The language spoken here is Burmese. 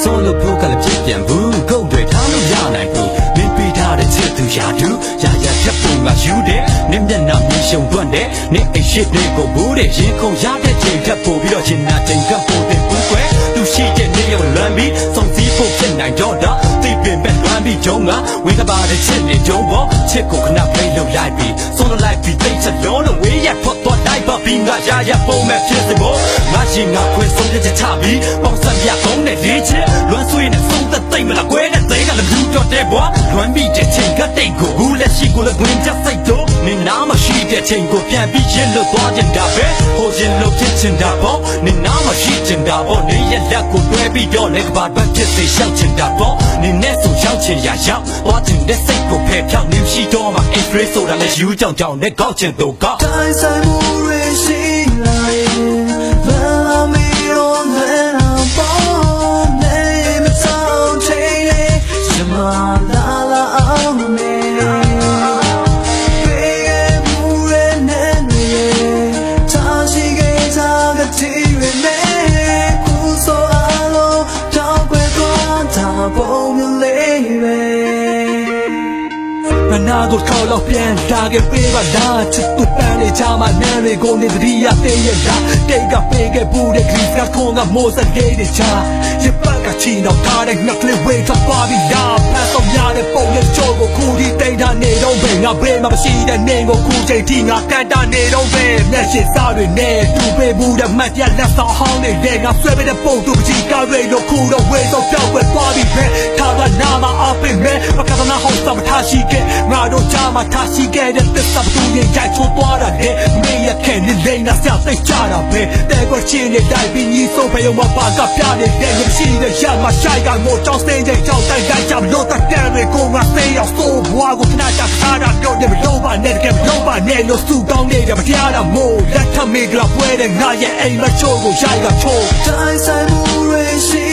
ဆိုလိုဖို့ကလည်းဖြစ်ပြန်ဘူး ရှုံသွန့်တယ်နင်းအိတ်ရှိတွေကိုဘူးတဲ့ရင်ခုန်ရတဲ့ချိန်ထပ်ပို့ပြီးတော့ရှင်နာချိန်ကပို့တဲ့ဘူးကွယ်သူရှိတဲ့နေရောလွမ်းပြီးစုံစည်းဖို့ဖြစ်နိုင်တော့တာသိပင်ပဲလွမ်းပြီးဂျုံကဝင်းကပါတဲ့ချစ်နေဂျုံပေါ်ချစ်ကိုခဏဖိတ်လို့လိုက်ပြီးဆုံးလိုက်ပြီးသိချက်လုံးလို့ဝေးရဖွတ်တော့လိုက်ပါပြီးငါရရပုံမဲ့ဖြစ်စဖို့ငါရှင်ငါခွေဆုံးတဲ့ချပြီးပေါင်းစပ်ရကောင်းတဲ့လေးချက်လွမ်းဆွေးနဲ့ဆုံးသက်သိမ့်မလားကွဲတဲ့သိကလည်းလူတော့တဲ့ဘွားလွမ်းပြီးတဲ့ချိန်ကတိတ်ကိုဘူးလက်ရှိကိုလည်းဝင်ကြစိတ်တော့ နေနာမရှိတဲ့ချိန်ကိုပြန်ပြီးရင်လို့သွားကြတာပဲဟိုရင်လို့ဖြစ်ချင်တာပေါ့နေနာမရှိချင်တာပေါ့နေရလက်ကိုတွဲပြီးတော့လည်းကဘာဘက်ဖြစ်စေရှောက်ချင်တာပေါ့နေနဲ့ဆိုရောက်ချင်ရရောက်သွားချင်တဲ့စိတ်ကိုဖယ်ဖြောက်နေရှိတော့မှ express ဆိုတာလည်းယူကြောင်ကြောင်နဲ့ကောက်ချင်တော့ကောက်တိုင်းဆိုင်မှုတွေရှိ သွားတာပုံမြင်လေးပဲမနာကိုခေါ်တော့ပြန်ဒါကပေးပါလားချစ်သူပန်းနေချာမနန်းတွေကိုနေတတိယသေးရတာတိတ်ကပေးခဲ့ဘူးတဲ့ခရစ်ကခေါ်ကမိုးစတဲ့တဲ့ချာရပတ်ကချီတော့ကားတဲ့နှက်ကလေးဝေးထွက်သွားပြီလား ခုဒီတိတ်တာနေတော့ပဲငါဘေးမှာမရှိတဲ့နေကိုခုချိန်ထိငါကန်တာနေတော့ပဲမျက်ရှိစားတွေနဲ့တူပေးဘူးတဲ့မှတ်ရလက်ဆောင်ဟောင်းတွေငါဆွဲပေးတဲ့ပုံသူကြီးကားတွေတော့ခုတော့ဝေးတော့ပြောက်ွယ်သွားပြီပဲထားကနာမအပိမဲပကသနာဟောင်းစမထားရှိခဲ့ငါတို့ကြားမှာထားရှိခဲ့တဲ့သစ္စာဘသူရင်ကြိုက်ချိုးသွားတာလေမေးရခဲ့နေလိမ့်နာစသိကြတာပဲတဲကွချင်းနေတိုင်းပြီးကြီးဆုံးဖယုံမပါကပြနေတဲ့ရရှိတဲ့ရမရှိုက်ကမို့ကြောင်းစင်းတဲ့ကြောင်းတိုက်တိုက်ကြမလို့တက်တယ်တွေကိုငါသိ အောင်စိုးဘွားကိုခဏချထားတာတော့တယ်မလို့ပါနဲ့တကယ်မလို့ပါနဲ့လို့စူတောင်းနေတဲ့မတရားတာမို့လက်ထမေကလာပွဲတဲ့ငါရဲ့အိမ်မချိုးကိုရိုက်ကချိုးတိုင်းဆိုင်မှုတွေရှိ